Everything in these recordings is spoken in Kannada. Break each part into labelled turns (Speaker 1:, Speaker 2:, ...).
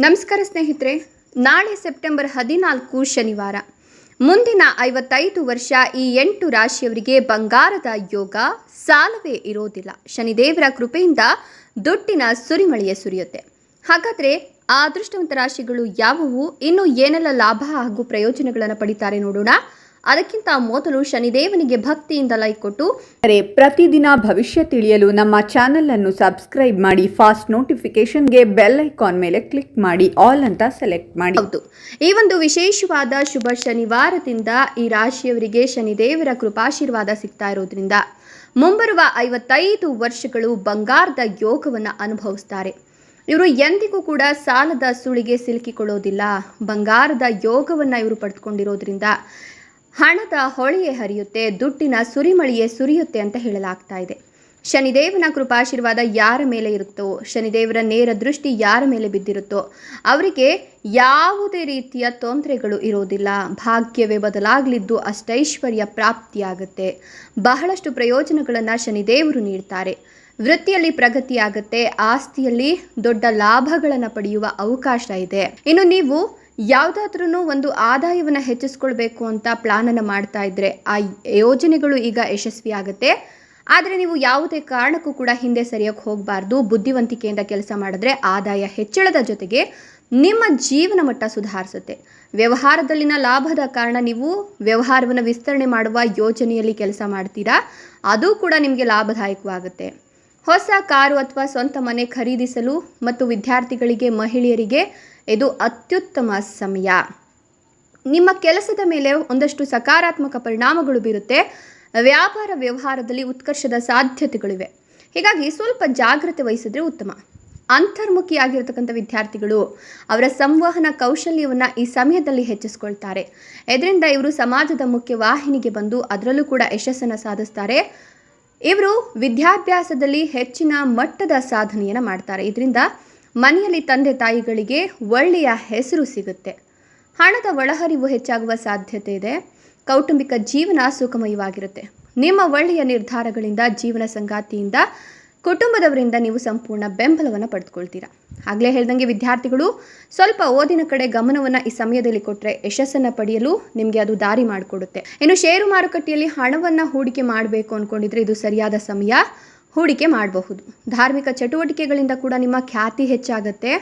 Speaker 1: ನಮಸ್ಕಾರ ಸ್ನೇಹಿತರೆ, ನಾಳೆ ಸೆಪ್ಟೆಂಬರ್ ಹದಿನಾಲ್ಕು ಶನಿವಾರ. ಮುಂದಿನ ಐವತ್ತೈದು ವರ್ಷ ಈ ಎಂಟು ರಾಶಿಯವರಿಗೆ ಬಂಗಾರದ ಯೋಗ ಸಾಲವೇ ಇರೋದಿಲ್ಲ. ಶನಿದೇವರ ಕೃಪೆಯಿಂದ ದುಡ್ಡಿನ ಸುರಿಮಳೆಯೇ ಸುರಿಯುತ್ತೆ. ಹಾಗಾದರೆ ಆ ಅದೃಷ್ಟವಂತ ರಾಶಿಗಳು ಯಾವುವು? ಇನ್ನು ಏನೆಲ್ಲ ಲಾಭ ಹಾಗೂ ಪ್ರಯೋಜನಗಳನ್ನು ಪಡಿತಾರೆ ನೋಡೋಣ. ಅದಕ್ಕಿಂತ ಮೊದಲು ಶನಿದೇವನಿಗೆ ಭಕ್ತಿಯಿಂದ ಲೈಕ್ ಕೊಟ್ಟು
Speaker 2: ಪ್ರತಿದಿನ ಭವಿಷ್ಯ ತಿಳಿಯಲು ನಮ್ಮ ಚಾನೆಲ್ ಅನ್ನು ಸಬ್ಸ್ಕ್ರೈಬ್ ಮಾಡಿ ಫಾಸ್ಟ್ ನೋಟಿಫಿಕೇಶನ್ಗೆ ಬೆಲ್ ಐಕಾನ್ ಮೇಲೆ ಕ್ಲಿಕ್ ಮಾಡಿ ಆಲ್ ಅಂತ ಸೆಲೆಕ್ಟ್ ಮಾಡಿ.
Speaker 1: ಹೌದು. ಈ ಒಂದು ವಿಶೇಷವಾದ ಶುಭ ಶನಿವಾರದಿಂದ ಈ ರಾಶಿಯವರಿಗೆ ಶನಿದೇವರ ಕೃಪಾಶೀರ್ವಾದ ಸಿಗ್ತಾ ಇರೋದ್ರಿಂದ ಮುಂಬರುವ ಐವತ್ತೈದು ವರ್ಷಗಳು ಬಂಗಾರದ ಯೋಗವನ್ನು ಅನುಭವಿಸ್ತಾರೆ. ಇವರು ಎಂದಿಗೂ ಕೂಡ ಸಾಲದ ಸುಳಿಗೆ ಸಿಲುಕಿಕೊಳ್ಳೋದಿಲ್ಲ. ಬಂಗಾರದ ಯೋಗವನ್ನು ಇವರು ಪಡೆದುಕೊಂಡಿರೋದ್ರಿಂದ ಹಣದ ಹೊಳೆಯೇ ಹರಿಯುತ್ತೆ, ದುಡ್ಡಿನ ಸುರಿಮಳಿಯೇ ಸುರಿಯುತ್ತೆ ಅಂತ ಹೇಳಲಾಗ್ತಾ ಇದೆ. ಶನಿದೇವನ ಕೃಪಾಶೀರ್ವಾದ ಯಾರ ಮೇಲೆ ಇರುತ್ತೋ, ಶನಿದೇವರ ನೇರ ದೃಷ್ಟಿ ಯಾರ ಮೇಲೆ ಬಿದ್ದಿರುತ್ತೋ, ಅವರಿಗೆ ಯಾವುದೇ ರೀತಿಯ ತೊಂದರೆಗಳು ಇರೋದಿಲ್ಲ. ಭಾಗ್ಯವೇ ಬದಲಾಗಲಿದ್ದು ಅಷ್ಟೈಶ್ವರ್ಯ ಪ್ರಾಪ್ತಿಯಾಗುತ್ತೆ. ಬಹಳಷ್ಟು ಪ್ರಯೋಜನಗಳನ್ನು ಶನಿದೇವರು ನೀಡ್ತಾರೆ. ವೃತ್ತಿಯಲ್ಲಿ ಪ್ರಗತಿಯಾಗುತ್ತೆ, ಆಸ್ತಿಯಲ್ಲಿ ದೊಡ್ಡ ಲಾಭಗಳನ್ನು ಪಡೆಯುವ ಅವಕಾಶ ಇದೆ. ಇನ್ನು ನೀವು ಯಾವುದಾದ್ರೂ ಒಂದು ಆದಾಯವನ್ನು ಹೆಚ್ಚಿಸ್ಕೊಳ್ಬೇಕು ಅಂತ ಪ್ಲಾನನ್ನು ಮಾಡ್ತಾ ಇದ್ರೆ ಆ ಯೋಜನೆಗಳು ಈಗ ಯಶಸ್ವಿ ಆಗುತ್ತೆ. ಆದರೆ ನೀವು ಯಾವುದೇ ಕಾರಣಕ್ಕೂ ಕೂಡ ಹಿಂದೆ ಸರಿಯೋಕ್ಕೆ ಹೋಗಬಾರ್ದು. ಬುದ್ಧಿವಂತಿಕೆಯಿಂದ ಕೆಲಸ ಮಾಡಿದ್ರೆ ಆದಾಯ ಹೆಚ್ಚಳದ ಜೊತೆಗೆ ನಿಮ್ಮ ಜೀವನ ಮಟ್ಟ ಸುಧಾರಿಸುತ್ತೆ. ವ್ಯವಹಾರದಲ್ಲಿನ ಲಾಭದ ಕಾರಣ ನೀವು ವ್ಯವಹಾರವನ್ನು ವಿಸ್ತರಣೆ ಮಾಡುವ ಯೋಜನೆಯಲ್ಲಿ ಕೆಲಸ ಮಾಡ್ತೀರಾ? ಅದು ಕೂಡ ನಿಮಗೆ ಲಾಭದಾಯಕವಾಗುತ್ತೆ. ಹೊಸ ಕಾರು ಅಥವಾ ಸ್ವಂತ ಮನೆ ಖರೀದಿಸಲು ಮತ್ತು ವಿದ್ಯಾರ್ಥಿಗಳಿಗೆ, ಮಹಿಳೆಯರಿಗೆ ಇದು ಅತ್ಯುತ್ತಮ ಸಮಯ. ನಿಮ್ಮ ಕೆಲಸದ ಮೇಲೆ ಒಂದಷ್ಟು ಸಕಾರಾತ್ಮಕ ಪರಿಣಾಮಗಳು ಬೀರುತ್ತೆ. ವ್ಯಾಪಾರ ವ್ಯವಹಾರದಲ್ಲಿ ಉತ್ಕರ್ಷದ ಸಾಧ್ಯತೆಗಳಿವೆ. ಹೀಗಾಗಿ ಸ್ವಲ್ಪ ಜಾಗ್ರತೆ ವಹಿಸಿದ್ರೆ ಉತ್ತಮ. ಅಂತರ್ಮುಖಿಯಾಗಿರತಕ್ಕಂಥ ವಿದ್ಯಾರ್ಥಿಗಳು ಅವರ ಸಂವಹನ ಕೌಶಲ್ಯವನ್ನು ಈ ಸಮಯದಲ್ಲಿ ಹೆಚ್ಚಿಸ್ಕೊಳ್ತಾರೆ. ಇದರಿಂದ ಇವರು ಸಮಾಜದ ಮುಖ್ಯ ವಾಹಿನಿಗೆ ಬಂದು ಅದರಲ್ಲೂ ಕೂಡ ಯಶಸ್ಸನ್ನು ಸಾಧಿಸ್ತಾರೆ. ಇವರು ವಿದ್ಯಾಭ್ಯಾಸದಲ್ಲಿ ಹೆಚ್ಚಿನ ಮಟ್ಟದ ಸಾಧನೆಯನ್ನು ಮಾಡ್ತಾರೆ. ಇದರಿಂದ ಮನೆಯಲ್ಲಿ ತಂದೆ ತಾಯಿಗಳಿಗೆ ಒಳ್ಳೆಯ ಹೆಸರು ಸಿಗುತ್ತೆ. ಹಣದ ಒಳಹರಿವು ಹೆಚ್ಚಾಗುವ ಸಾಧ್ಯತೆ ಇದೆ. ಕೌಟುಂಬಿಕ ಜೀವನ ಸುಖಮಯವಾಗಿರುತ್ತೆ. ನಿಮ್ಮ ಒಳ್ಳೆಯ ನಿರ್ಧಾರಗಳಿಂದ ಜೀವನ ಸಂಗಾತಿಯಿಂದ ಕುಟುಂಬದವರಿಂದ ನೀವು ಸಂಪೂರ್ಣ ಬೆಂಬಲವನ್ನು ಪಡೆದುಕೊಳ್ತೀರಾ. ಆಗಲೇ ಹೇಳ್ದಂಗೆ ವಿದ್ಯಾರ್ಥಿಗಳು, ಸ್ವಲ್ಪ ಓದಿನ ಕಡೆ ಗಮನವನ್ನು ಈ ಸಮಯದಲ್ಲಿ ಕೊಟ್ಟರೆ ಯಶಸ್ಸನ್ನು ಪಡೆಯಲು ನಿಮಗೆ ಅದು ದಾರಿ ಮಾಡಿಕೊಡುತ್ತೆ. ಇನ್ನು ಷೇರು ಮಾರುಕಟ್ಟೆಯಲ್ಲಿ ಹಣವನ್ನು ಹೂಡಿಕೆ ಮಾಡಬೇಕು ಅಂದ್ಕೊಂಡಿದ್ರೆ ಇದು ಸರಿಯಾದ ಸಮಯ ಹೂಡಿಕೆ ಮಾಡಬಹುದು. ಧಾರ್ಮಿಕ ಚಟುವಟಿಕೆಗಳಿಂದ ಕೂಡ ನಿಮ್ಮ ಖ್ಯಾತಿ ಹೆಚ್ಚಾಗುತ್ತೆ.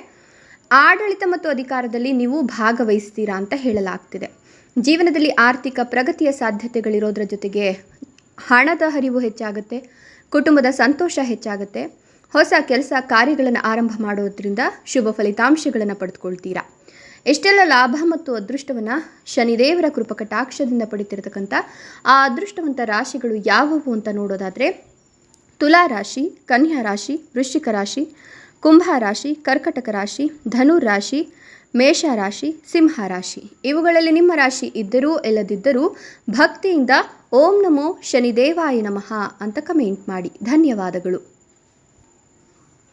Speaker 1: ಆಡಳಿತ ಮತ್ತು ಅಧಿಕಾರದಲ್ಲಿ ನೀವು ಭಾಗವಹಿಸ್ತೀರಾ ಅಂತ ಹೇಳಲಾಗ್ತಿದೆ. ಜೀವನದಲ್ಲಿ ಆರ್ಥಿಕ ಪ್ರಗತಿಯ ಸಾಧ್ಯತೆಗಳಿರೋದ್ರ ಜೊತೆಗೆ ಹಣದ ಹರಿವು ಹೆಚ್ಚಾಗುತ್ತೆ. ಕುಟುಂಬದ ಸಂತೋಷ ಹೆಚ್ಚಾಗುತ್ತೆ. ಹೊಸ ಕೆಲಸ ಕಾರ್ಯಗಳನ್ನು ಆರಂಭ ಮಾಡೋದ್ರಿಂದ ಶುಭ ಫಲಿತಾಂಶಗಳನ್ನು ಪಡೆದುಕೊಳ್ತೀರಾ. ಎಷ್ಟೆಲ್ಲ ಲಾಭ ಮತ್ತು ಅದೃಷ್ಟವನ್ನು ಶನಿದೇವರ ಕೃಪಕಟಾಕ್ಷದಿಂದ ಪಡಿತಿರ್ತಕ್ಕಂಥ ಆ ಅದೃಷ್ಟವಂತ ರಾಶಿಗಳು ಯಾವುವು ಅಂತ ನೋಡೋದಾದರೆ, ತುಲಾ ರಾಶಿ, ಕನ್ಯಾ ರಾಶಿ, ವೃಶ್ಚಿಕ ರಾಶಿ, ಕುಂಭ ರಾಶಿ, ಕರ್ಕಟಕ ರಾಶಿ, ಧನು ರಾಶಿ, ಮೇಷ ರಾಶಿ, ಸಿಂಹ ರಾಶಿ. ಇವುಗಳಲ್ಲಿ ನಿಮ್ಮ ರಾಶಿ ಇದ್ದರೂ, ಇಲ್ಲದಿದ್ದರೂ ಭಕ್ತಿಯಿಂದ ಓಂ ನಮೋ ಶನಿದೇವಾಯ ನಮಃ ಅಂತ ಕಮೆಂಟ್ ಮಾಡಿ. ಧನ್ಯವಾದಗಳು.